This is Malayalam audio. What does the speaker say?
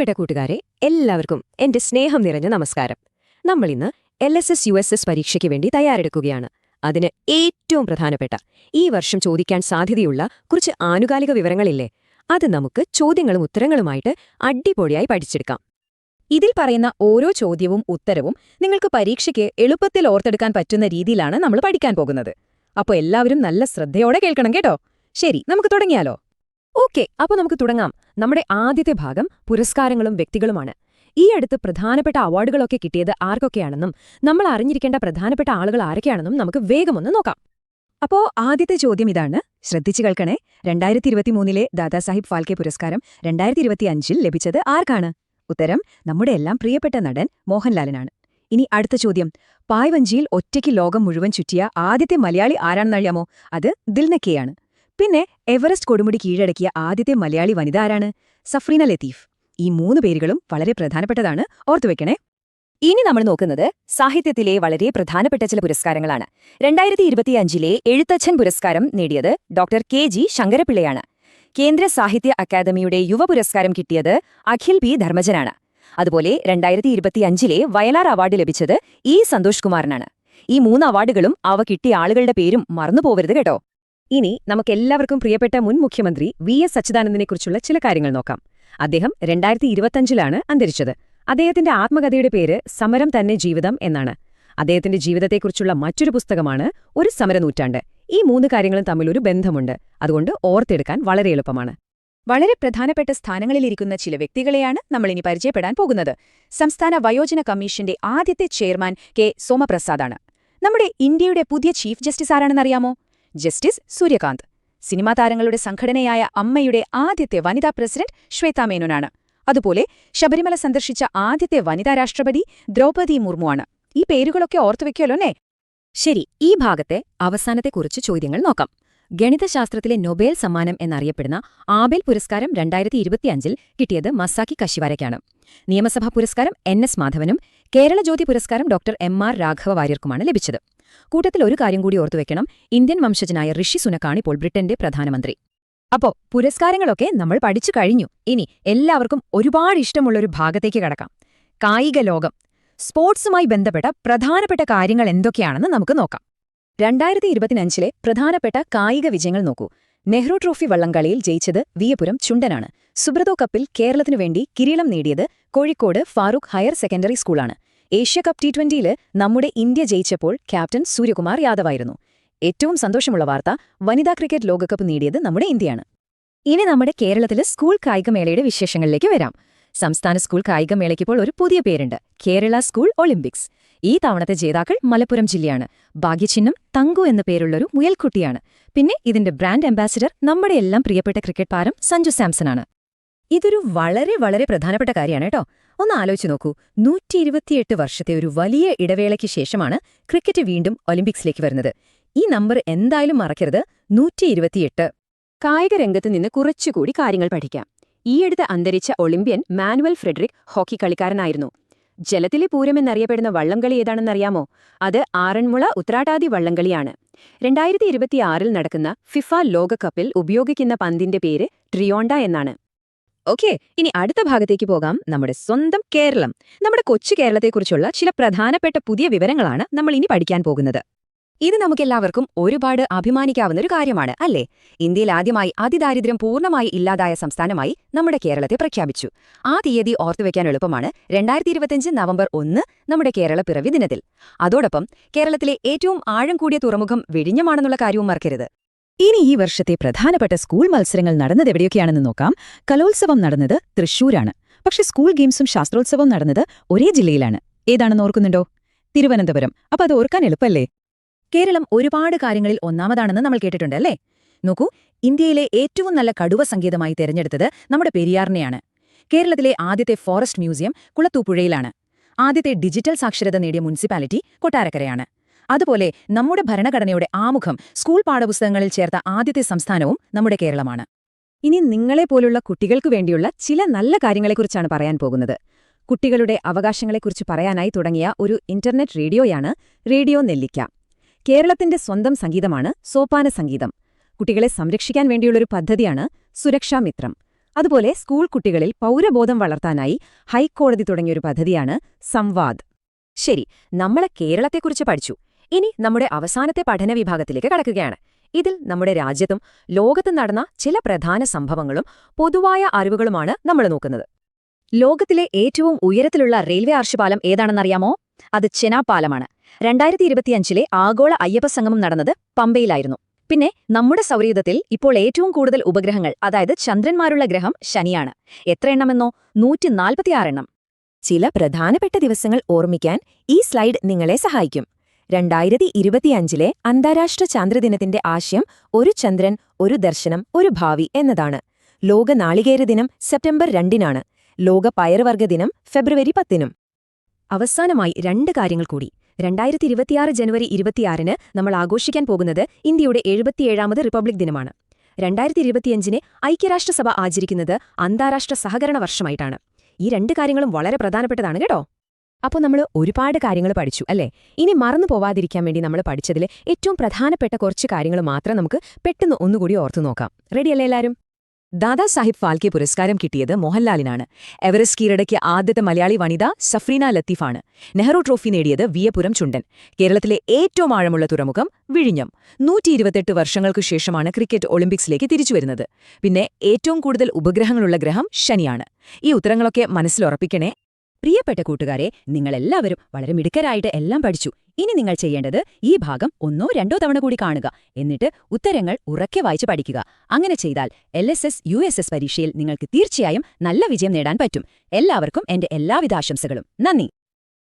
പ്രിയപ്പെട്ട കൂട്ടുകാരെ എല്ലാവർക്കും എന്റെ സ്നേഹം നിറഞ്ഞ നമസ്കാരം. നമ്മൾ ഇന്ന് L S S U S S പരീക്ഷയ്ക്ക് വേണ്ടി തയ്യാറെടുക്കുകയാണ്. അതിന് ഏറ്റവും പ്രധാനപ്പെട്ട ഈ വർഷം ചോദിക്കാൻ സാധ്യതയുള്ള കുറച്ച് ആനുകാലിക വിവരങ്ങളില്ലേ? അത് നമുക്ക് ചോദ്യങ്ങളും ഉത്തരങ്ങളുമായിട്ട് അടിപൊളിയായി പഠിച്ചെടുക്കാം. ഇതിൽ പറയുന്ന ഓരോ ചോദ്യവും ഉത്തരവും നിങ്ങൾക്ക് പരീക്ഷയ്ക്ക് എളുപ്പത്തിൽ ഓർത്തെടുക്കാൻ പറ്റുന്ന രീതിയിലാണ് നമ്മൾ പഠിക്കാൻ പോകുന്നത്. അപ്പോൾ എല്ലാവരും നല്ല ശ്രദ്ധയോടെ കേൾക്കണം കേട്ടോ. ശരി നമുക്ക് തുടങ്ങിയാലോ? ഓക്കെ അപ്പോൾ നമുക്ക് തുടങ്ങാം. നമ്മുടെ ആദ്യത്തെ ഭാഗം പുരസ്കാരങ്ങളും വ്യക്തികളുമാണ്. ഈ അടുത്ത് പ്രധാനപ്പെട്ട അവാർഡുകളൊക്കെ കിട്ടിയത് ആർക്കൊക്കെയാണെന്നും നമ്മൾ അറിഞ്ഞിരിക്കേണ്ട പ്രധാനപ്പെട്ട ആളുകൾ ആരൊക്കെയാണെന്നും നമുക്ക് വേഗമൊന്ന് നോക്കാം. അപ്പോ ആദ്യത്തെ ചോദ്യം ഇതാണ്. ശ്രദ്ധിച്ചു കേൾക്കണേ. രണ്ടായിരത്തി ഇരുപത്തിമൂന്നിലെ ദാദാസാഹിബ് ഫാൽക്കെ പുരസ്കാരം രണ്ടായിരത്തി ഇരുപത്തിയഞ്ചിൽ ലഭിച്ചത് ആർക്കാണ്? ഉത്തരം നമ്മുടെ എല്ലാം പ്രിയപ്പെട്ട നടൻ മോഹൻലാലിനാണ്. ഇനി അടുത്ത ചോദ്യം. പായ്വഞ്ചിയിൽ ഒറ്റയ്ക്ക് ലോകം മുഴുവൻ ചുറ്റിയ ആദ്യത്തെ മലയാളി ആരാണെന്നറിയാമോ? അത് ദിൽനക്കയാണ്. പിന്നെ എവറസ്റ്റ് കൊടുമുടി കീഴടക്കിയ ആദ്യത്തെ മലയാളി വനിത ആരാണ് സഫ്രീന ലത്തീഫ്. ഈ മൂന്ന് പേരുകളും വളരെ പ്രധാനപ്പെട്ടതാണ്. ഓർത്തുവെക്കണേ ഇനി നമ്മൾ നോക്കുന്നത് സാഹിത്യത്തിലെ വളരെ പ്രധാനപ്പെട്ട ചില പുരസ്കാരങ്ങളാണ്. രണ്ടായിരത്തി ഇരുപത്തിയഞ്ചിലെ എഴുത്തച്ഛൻ പുരസ്കാരം നേടിയത് ഡോക്ടർ കെ ജി ശങ്കരപിള്ളയാണ് കേന്ദ്ര സാഹിത്യ അക്കാദമിയുടെ യുവ പുരസ്കാരം കിട്ടിയത് അഖിൽ പി ധർമ്മജനാണ്. അതുപോലെ രണ്ടായിരത്തി ഇരുപത്തിയഞ്ചിലെ വയലാർ അവാർഡ് ലഭിച്ചത് ഇ സന്തോഷ് കുമാറിനാണ്. ഈ മൂന്ന് അവാർഡുകളും അവ കിട്ടിയ ആളുകളുടെ പേരും മറന്നുപോകരുത് കേട്ടോ. ഇനി നമുക്കെല്ലാവർക്കും പ്രിയപ്പെട്ട മുൻ മുഖ്യമന്ത്രി വി എസ് സച്ചിദാനന്ദനെക്കുറിച്ചുള്ള ചില കാര്യങ്ങൾ നോക്കാം. അദ്ദേഹം രണ്ടായിരത്തി ഇരുപത്തഞ്ചിലാണ് അന്തരിച്ചത്. അദ്ദേഹത്തിന്റെ ആത്മകഥയുടെ പേര് സമരം തന്നെ ജീവിതം എന്നാണ്. അദ്ദേഹത്തിന്റെ ജീവിതത്തെക്കുറിച്ചുള്ള മറ്റൊരു പുസ്തകമാണ് ഒരു സമരനൂറ്റാണ്ട്. ഈ മൂന്ന് കാര്യങ്ങളും തമ്മിലൊരു ബന്ധമുണ്ട്. അതുകൊണ്ട് ഓർത്തെടുക്കാൻ വളരെ എളുപ്പമാണ്. വളരെ പ്രധാനപ്പെട്ട സ്ഥാനങ്ങളിലിരിക്കുന്ന ചില വ്യക്തികളെയാണ് നമ്മളിനി പരിചയപ്പെടാൻ പോകുന്നത്. സംസ്ഥാന വയോജന കമ്മീഷന്റെ ആദ്യത്തെ ചെയർമാൻ കെ. സോമപ്രസാദാണ്. നമ്മുടെ ഇന്ത്യയുടെ പുതിയ ചീഫ് ജസ്റ്റിസ് ആരാണെന്നറിയാമോ ജസ്റ്റിസ് സൂര്യകാന്ത്. സിനിമാ താരങ്ങളുടെ സംഘടനയായ അമ്മയുടെ ആദ്യത്തെ വനിതാ പ്രസിഡന്റ് ശ്വേതാ മേനോനാണ്. അതുപോലെ ശബരിമല സന്ദർശിച്ച ആദ്യത്തെ വനിതാ രാഷ്ട്രപതി ദ്രൗപദി മുർമുവാണ് ഈ പേരുകളൊക്കെ ഓർത്തുവെക്കുമല്ലോന്നേ ശരി ഈ ഭാഗത്തെ അവസാനത്തെക്കുറിച്ച് ചോദ്യങ്ങൾ നോക്കാം. ഗണിതശാസ്ത്രത്തിലെ നൊബേൽ സമ്മാനം എന്നറിയപ്പെടുന്ന ആബേൽ പുരസ്കാരം രണ്ടായിരത്തി ഇരുപത്തിയഞ്ചിൽ കിട്ടിയത് മസാക്കി കശിവാരയ്ക്കാണ്. നിയമസഭാ പുരസ്കാരം എൻ എസ് മാധവനും കേരള ജ്യോതി പുരസ്കാരം ഡോക്ടർ എം ആർ രാഘവ വാര്യർക്കുമാണ് ലഭിച്ചത്. കൂട്ടത്തിൽ ഒരു കാര്യം കൂടി ഓർത്തുവെക്കണം ഇന്ത്യൻ വംശജനായ ഋഷി സുനക്കാണ് ഇപ്പോൾ ബ്രിട്ടന്റെ പ്രധാനമന്ത്രി. അപ്പോ പുരസ്കാരങ്ങളൊക്കെ നമ്മൾ പഠിച്ചു കഴിഞ്ഞു. ഇനി എല്ലാവർക്കും ഒരുപാട് ഇഷ്ടമുള്ളൊരു ഭാഗത്തേക്ക് കടക്കാം. കായിക ലോകം. സ്പോർട്സുമായി ബന്ധപ്പെട്ട പ്രധാനപ്പെട്ട കാര്യങ്ങൾ എന്തൊക്കെയാണെന്ന് നമുക്ക് നോക്കാം. രണ്ടായിരത്തി ഇരുപത്തിനഞ്ചിലെ പ്രധാനപ്പെട്ട കായിക വിജയങ്ങൾ നോക്കൂ. നെഹ്റു ട്രോഫി വള്ളംകളിയിൽ ജയിച്ചത് വിയപുരം ചുണ്ടനാണ്. സുബ്രതോ കപ്പിൽ കേരളത്തിനു വേണ്ടി കിരീടം നേടിയത് കോഴിക്കോട് ഫാറൂഖ് ഹയർ സെക്കൻഡറി സ്കൂളാണ്. ഏഷ്യ കപ്പ് ടി ട്വന്റിയിൽ നമ്മുടെ ഇന്ത്യ ജയിച്ചപ്പോൾ ക്യാപ്റ്റൻ സൂര്യകുമാർ യാദവായിരുന്നു. ഏറ്റവും സന്തോഷമുള്ള വാർത്ത വനിതാ ക്രിക്കറ്റ് ലോകകപ്പ് നേടിയത് നമ്മുടെ ഇന്ത്യയാണ്. ഇനി നമ്മുടെ കേരളത്തിലെ സ്കൂൾ കായികമേളയുടെ വിശേഷങ്ങളിലേക്ക് വരാം. സംസ്ഥാന സ്കൂൾ കായികമേളയ്ക്കിപ്പോൾ ഒരു പുതിയ പേരുണ്ട്. Kerala school olympics. ഈ തവണത്തെ ജേതാക്കൾ മലപ്പുറം ജില്ലയാണ്. ഭാഗ്യചിഹ്നം തങ്കു എന്ന പേരുള്ളൊരു മുയൽക്കുട്ടിയാണ്. പിന്നെ ഇതിന്റെ ബ്രാൻഡ് അംബാസിഡർ നമ്മുടെ എല്ലാം പ്രിയപ്പെട്ട ക്രിക്കറ്റ് താരം സഞ്ജു സാംസൺ ആണ് ഇതൊരു വളരെ വളരെ പ്രധാനപ്പെട്ട കാര്യമാണ് കേട്ടോ. ഒന്ന് ആലോചിച്ച് നോക്കൂ നൂറ്റി ഇരുപത്തിയെട്ട് വർഷത്തെ ഒരു വലിയ ഇടവേളയ്ക്ക് ശേഷമാണ് ക്രിക്കറ്റ് വീണ്ടും ഒളിമ്പിക്സിലേക്ക് വരുന്നത്. ഈ നമ്പർ എന്തായാലും മറക്കരുത്. നൂറ്റി ഇരുപത്തിയെട്ട് കായിക രംഗത്ത് നിന്ന് കുറച്ചുകൂടി കാര്യങ്ങൾ പഠിക്കാം. ഈയടുത്ത് അന്തരിച്ച ഒളിമ്പ്യൻ മാനുവൽ ഫ്രെഡറിക് ഹോക്കി കളിക്കാരനായിരുന്നു. ജലത്തിലെ പൂരമെന്നറിയപ്പെടുന്ന വള്ളംകളി ഏതാണെന്നറിയാമോ? അത് ആറന്മുള ഉത്രാടാതി വള്ളംകളിയാണ്. രണ്ടായിരത്തി ഇരുപത്തിയാറിൽ നടക്കുന്ന ഫിഫ ലോകകപ്പിൽ ഉപയോഗിക്കുന്ന പന്തിന്റെ പേര് ട്രിയോണ്ട എന്നാണ്. ഓക്കെ ഇനി അടുത്ത ഭാഗത്തേക്ക് പോകാം. നമ്മുടെ സ്വന്തം കേരളം. നമ്മുടെ കൊച്ചു കേരളത്തെക്കുറിച്ചുള്ള ചില പ്രധാനപ്പെട്ട പുതിയ വിവരങ്ങളാണ് നമ്മൾ ഇനി പഠിക്കാൻ പോകുന്നത്. ഇത് നമുക്കെല്ലാവർക്കും ഒരുപാട് അഭിമാനിക്കാവുന്ന ഒരു കാര്യമാണ് അല്ലേ? ഇന്ത്യയിൽ ആദ്യമായി അതിദാരിദ്ര്യം പൂർണമായി ഇല്ലാതായ സംസ്ഥാനമായി നമ്മുടെ കേരളത്തെ പ്രഖ്യാപിച്ചു. ആ തീയതി ഓർത്തുവെക്കാൻ എളുപ്പമാണ് രണ്ടായിരത്തി ഇരുപത്തിയഞ്ച് നവംബർ ഒന്ന് നമ്മുടെ കേരള പിറവി ദിനത്തിൽ. അതോടൊപ്പം കേരളത്തിലെ ഏറ്റവും ആഴം കൂടിയ തുറമുഖം വിഴിഞ്ഞമാണെന്നുള്ള കാര്യവും മറക്കരുത്. ഇനി ഈ വർഷത്തെ പ്രധാനപ്പെട്ട സ്കൂൾ മത്സരങ്ങൾ നടന്നത് എവിടെയൊക്കെയാണെന്ന് നോക്കാം. കലോത്സവം നടന്നത് തൃശൂരാണ് പക്ഷേ സ്കൂൾ ഗെയിംസും ശാസ്ത്രോത്സവവും നടന്നത് ഒരേ ജില്ലയിലാണ്. ഏതാണെന്ന് ഓർക്കുന്നുണ്ടോ? തിരുവനന്തപുരം. അപ്പൊ അത് ഓർക്കാൻ എളുപ്പല്ലേ? കേരളം ഒരുപാട് കാര്യങ്ങളിൽ ഒന്നാമതാണെന്ന് നമ്മൾ കേട്ടിട്ടുണ്ട് അല്ലേ? നോക്കൂ ഇന്ത്യയിലെ ഏറ്റവും നല്ല കടുവ സംഗീതമായി തെരഞ്ഞെടുത്തത് നമ്മുടെ പെരിയാറിനെയാണ്. കേരളത്തിലെ ആദ്യത്തെ ഫോറസ്റ്റ് മ്യൂസിയം കുളത്തൂപ്പുഴയിലാണ്. ആദ്യത്തെ ഡിജിറ്റൽ സാക്ഷരത നേടിയ മുനിസിപ്പാലിറ്റി കൊട്ടാരക്കരയാണ്. അതുപോലെ നമ്മുടെ ഭരണഘടനയുടെ ആമുഖം സ്കൂൾ പാഠപുസ്തകങ്ങളിൽ ചേർത്ത ആദ്യത്തെ സംസ്ഥാനവും നമ്മുടെ കേരളമാണ്. ഇനി നിങ്ങളെപ്പോലുള്ള കുട്ടികൾക്കു വേണ്ടിയുള്ള ചില നല്ല കാര്യങ്ങളെക്കുറിച്ചാണ് പറയാൻ പോകുന്നത്. കുട്ടികളുടെ അവകാശങ്ങളെക്കുറിച്ച് പറയാനായി തുടങ്ങിയ ഒരു ഇന്റർനെറ്റ് റേഡിയോയാണ് റേഡിയോ നെല്ലിക്ക. കേരളത്തിന്റെ സ്വന്തം സംഗീതമാണ് സോപാന സംഗീതം. കുട്ടികളെ സംരക്ഷിക്കാൻ വേണ്ടിയുള്ളൊരു പദ്ധതിയാണ് സുരക്ഷാമിത്രം അതുപോലെ സ്കൂൾ കുട്ടികളിൽ പൗരബോധം വളർത്താനായി ഹൈക്കോടതി തുടങ്ങിയൊരു പദ്ധതിയാണ് സംവാദ്. ശരി നമ്മളെ കേരളത്തെക്കുറിച്ച് പഠിച്ചു. ഇനി നമ്മുടെ അവസാനത്തെ പഠന വിഭാഗത്തിലേക്ക് കടക്കുകയാണ്. ഇതിൽ നമ്മുടെ രാജ്യത്തും ലോകത്തും നടന്ന ചില പ്രധാന സംഭവങ്ങളും പൊതുവായ അറിവുകളുമാണ് നമ്മൾ നോക്കുന്നത്. ലോകത്തിലെ ഏറ്റവും ഉയരത്തിലുള്ള റെയിൽവേ ആർഷപാലം ഏതാണെന്നറിയാമോ? അത് ചെനാപാലമാണ് രണ്ടായിരത്തി ഇരുപത്തിയഞ്ചിലെ ആഗോള അയ്യപ്പ സംഗമം നടന്നത് പമ്പയിലായിരുന്നു. പിന്നെ നമ്മുടെ സൗരയുധത്തിൽ ഇപ്പോൾ ഏറ്റവും കൂടുതൽ ഉപഗ്രഹങ്ങൾ അതായത് ചന്ദ്രന്മാരുള്ള ഗ്രഹം ശനിയാണ്. എത്ര എണ്ണമെന്നോ? നൂറ്റി നാൽപ്പത്തിയാറെണ്ണം ചില പ്രധാനപ്പെട്ട ദിവസങ്ങൾ ഓർമ്മിക്കാൻ ഈ സ്ലൈഡ് നിങ്ങളെ സഹായിക്കും. രണ്ടായിരത്തി ഇരുപത്തിയഞ്ചിലെ അന്താരാഷ്ട്ര ചാന്ദ്രദിനത്തിന്റെ ആശയം ഒരു ചന്ദ്രൻ ഒരു ദർശനം ഒരു ഭാവി എന്നതാണ്. ലോക നാളികേര ദിനം സെപ്റ്റംബർ രണ്ടിനാണ്. ലോക പയർവർഗ ദിനം ഫെബ്രുവരി പത്തിനും. അവസാനമായി രണ്ട് കാര്യങ്ങൾ കൂടി. രണ്ടായിരത്തി ഇരുപത്തിയാറ് ജനുവരി ഇരുപത്തിയാറിന് നമ്മൾ ആഘോഷിക്കാൻ പോകുന്നത് ഇന്ത്യയുടെ എഴുപത്തിയേഴാമത് റിപ്പബ്ലിക് ദിനമാണ്. രണ്ടായിരത്തി ഇരുപത്തിയഞ്ചിന് ഐക്യരാഷ്ട്രസഭ ആചരിക്കുന്നത് അന്താരാഷ്ട്ര സഹകരണ വർഷമായിട്ടാണ്. ഈ രണ്ട് കാര്യങ്ങളും വളരെ പ്രധാനപ്പെട്ടതാണ് കേട്ടോ. അപ്പോൾ നമ്മൾ ഒരുപാട് കാര്യങ്ങൾ പഠിച്ചു അല്ലേ? ഇനി മറന്നു പോവാതിരിക്കാൻ വേണ്ടി നമ്മൾ പഠിച്ചതിൽ ഏറ്റവും പ്രധാനപ്പെട്ട കുറച്ച് കാര്യങ്ങൾ മാത്രം നമുക്ക് പെട്ടെന്ന് ഒന്നുകൂടി ഓർത്തു നോക്കാം. റെഡിയല്ലേ എല്ലാവരും ദാദാ സാഹിബ് ഫാൽക്കെ പുരസ്കാരം കിട്ടിയത് മോഹൻലാലിനാണ്. എവറസ്റ്റ് കീഴടക്കിയ ആദ്യത്തെ മലയാളി വനിത സഫ്രീന ലത്തീഫാണ്. നെഹ്റു ട്രോഫി നേടിയത് വിയപുരം ചുണ്ടൻ. കേരളത്തിലെ ഏറ്റവും ആഴമുള്ള തുറമുഖം വിഴിഞ്ഞം. നൂറ്റി ഇരുപത്തെട്ട് വർഷങ്ങൾക്കു ശേഷമാണ് ക്രിക്കറ്റ് ഒളിമ്പിക്സിലേക്ക് തിരിച്ചുവരുന്നത് പിന്നെ ഏറ്റവും കൂടുതൽ ഉപഗ്രഹങ്ങളുള്ള ഗ്രഹം ശനിയാണ്. ഈ ഉത്തരങ്ങളൊക്കെ മനസ്സിലുറപ്പിക്കണേ പ്രിയപ്പെട്ട കൂട്ടുകാരെ നിങ്ങളെല്ലാവരും വളരെ മിടുക്കരായിട്ട് എല്ലാം പഠിച്ചു. ഇനി നിങ്ങൾ ചെയ്യേണ്ടത് ഈ ഭാഗം ഒന്നോ രണ്ടോ തവണ കൂടി കാണുക. എന്നിട്ട് ഉത്തരങ്ങൾ ഉറക്കെ വായിച്ച് പഠിക്കുക. അങ്ങനെ ചെയ്താൽ എൽ എസ് പരീക്ഷയിൽ നിങ്ങൾക്ക് തീർച്ചയായും നല്ല വിജയം നേടാൻ പറ്റും. എല്ലാവർക്കും എന്റെ എല്ലാവിധ ആശംസകളും. നന്ദി!